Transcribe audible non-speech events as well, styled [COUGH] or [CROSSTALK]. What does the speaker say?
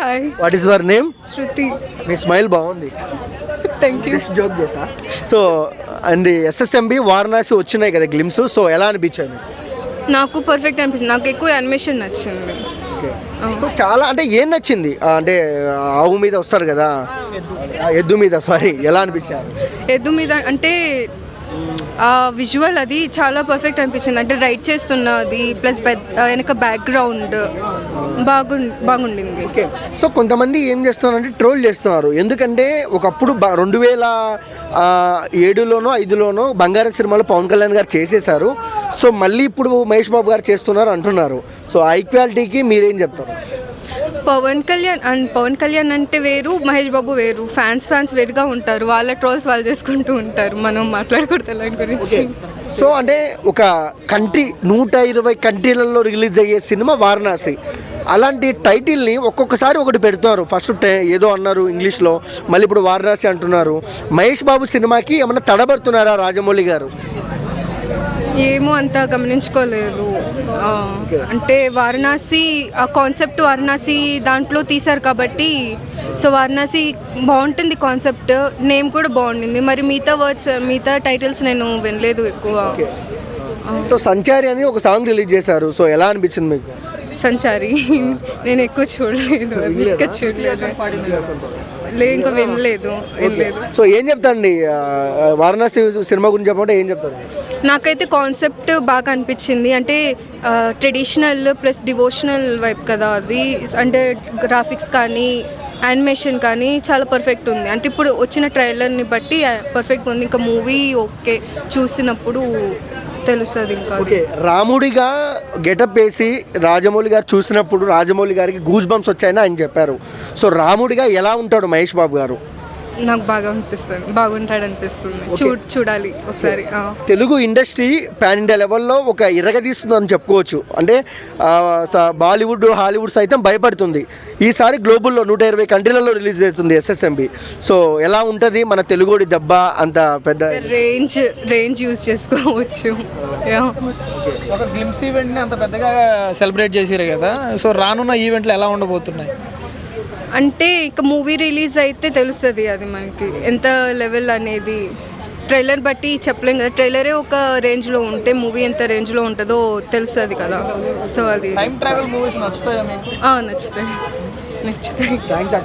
Hi what is your name Shruti me smile బాగుంది. Thank you joke చేసా? So and SSMB Varanasi వచ్చినాయి కదా glimpse so ఎలా అనిపించాయి? నాకు పర్ఫెక్ట్ అనిపించింది. నాకు ఎక్కువ యానిమేషన్ నచ్చింది. సో చాలా అంటే ఏం నచ్చింది? అంటే ఆవు మీద వస్తారు కదా. ఎద్దు మీద సారీ ఎలా అనిపించారు ఎద్దు మీద అంటే విజువల్ అది చాలా పర్ఫెక్ట్ అనిపించింది. అంటే రైడ్ చేస్తున్నది ప్లస్ వెనక బ్యాక్గ్రౌండ్ బాగు బాగుండింది. ఓకే. సో కొంతమంది ఏం చేస్తున్నారంటే ట్రోల్ చేస్తున్నారు. ఎందుకంటే ఒకప్పుడు బ- రెండు వేల ఏడులోనో ఐదులోనో బంగారం సినిమాలో పవన్ కళ్యాణ్ గారు చేసేశారు. సో మళ్ళీ ఇప్పుడు మహేష్ బాబు గారు చేస్తున్నారు అంటున్నారు. సో ఆ ఈక్వాలిటీకి మీరేం చెప్తారు? పవన్ కళ్యాణ్ అండ్ పవన్ కళ్యాణ్ అంటే వేరు మహేష్ బాబు వేరు. ఫ్యాన్స్ ఫ్యాన్స్ వేరుగా ఉంటారు. వాళ్ళ ట్రోల్స్ వాళ్ళు చేసుకుంటూ ఉంటారు. మనం మాట్లాడకూడదు దాని గురించి. సో అంటే ఒక కంట్రీ నూట ఇరవై కంట్రీలలో రిలీజ్ అయ్యే సినిమా వారణాసి. అలాంటి టైటిల్ని ఒక్కొక్కసారి ఒకటి పెడుతున్నారు. ఫస్ట్ ఏదో అన్నారు ఇంగ్లీష్లో. మళ్ళీ ఇప్పుడు వారణాసి అంటున్నారు. మహేష్ బాబు సినిమాకి ఏమైనా తడబడుతున్నారా రాజమౌళి గారు? ఏమో అంత గమనించుకోలేదు. అంటే వారణాసి ఆ కాన్సెప్ట్ వారణాసి దాంట్లో తీశారు కాబట్టి సో వారణాసి బాగుంటుంది కాన్సెప్ట్ నేమ్ కూడా బాగుండింది. మరి మిగతా వర్డ్స్ మిగతా టైటిల్స్ నేను వినలేదు ఎక్కువ. సో సంచారి అని ఒక సాంగ్ రిలీజ్ చేశారు. సో ఎలా అనిపించింది మీకు? సంచారి. [LAUGHS] నేను ఎక్కువ చూడలేదు. చూడలేదు. లే ఇంకా వినలేదు వినలేదు. సో ఏం చెప్తాండి వారణాసి సినిమా గురించి చెప్పమంటే ఏం చెప్తారు? నాకైతే కాన్సెప్ట్ బాగా అనిపించింది. అంటే ట్రెడిషనల్ ప్లస్ డివోషనల్ వైప్ కదా అది. అంటే గ్రాఫిక్స్ కానీ యానిమేషన్ కానీ చాలా పర్ఫెక్ట్ ఉంది. అంటే ఇప్పుడు వచ్చిన ట్రైలర్ని బట్టి పర్ఫెక్ట్ ఉంది. ఇంకా మూవీ ఓకే చూసినప్పుడు తెలుస్తుంది ఇంకా ఓకే రాముడిగా గెటప్ వేసి రాజమౌళి గారు చూసినప్పుడు రాజమౌళి గారికి గూజ్ బంప్స్ వచ్చాయని ఆయన చెప్పారు. సో రాముడిగా ఎలా ఉంటాడు మహేష్ బాబు గారు? నాకు బాగా అనిపిస్తుంది. బాగుంటాడు అనిపిస్తుంది చూ చూడాలి ఒకసారి. తెలుగు ఇండస్ట్రీ పాన్ ఇండియా లెవెల్లో ఒక ఇరగదీస్తుందని చెప్పుకోవచ్చు. అంటే బాలీవుడ్ హాలీవుడ్ సైతం భయపడుతుంది. ఈసారి గ్లోబల్లో నూట ఇరవై కంట్రీలలో రిలీజ్ అవుతుంది ఎస్ఎస్ఎంబి. సో ఎలా ఉంటుంది మన తెలుగుడి దెబ్బ అంత పెద్ద రేంజ్ రేంజ్ యూజ్ చేసుకోవచ్చు. యా. ఒక గ్లిమ్స్ ఈవెంట్ని అంత పెద్దగా సెలబ్రేట్ చేసారు కదా. సో రానున్న ఈవెంట్లు ఎలా ఉండబోతున్నాయి? అంటే ఇక మూవీ రిలీజ్ అయితే తెలుస్తుంది అది మనకి. ఎంత లెవెల్ అనేది? ట్రైలర్ బట్టి చెప్పలేం కదా. ట్రైలరే ఒక రేంజ్లో ఉంటే మూవీ ఎంత రేంజ్లో ఉంటుందో తెలుస్తుంది కదా. సో అది టైం ట్రావెల్ మూవీస్ నచ్చుతాయా నచ్చుతాయి. నచ్చుతాయి.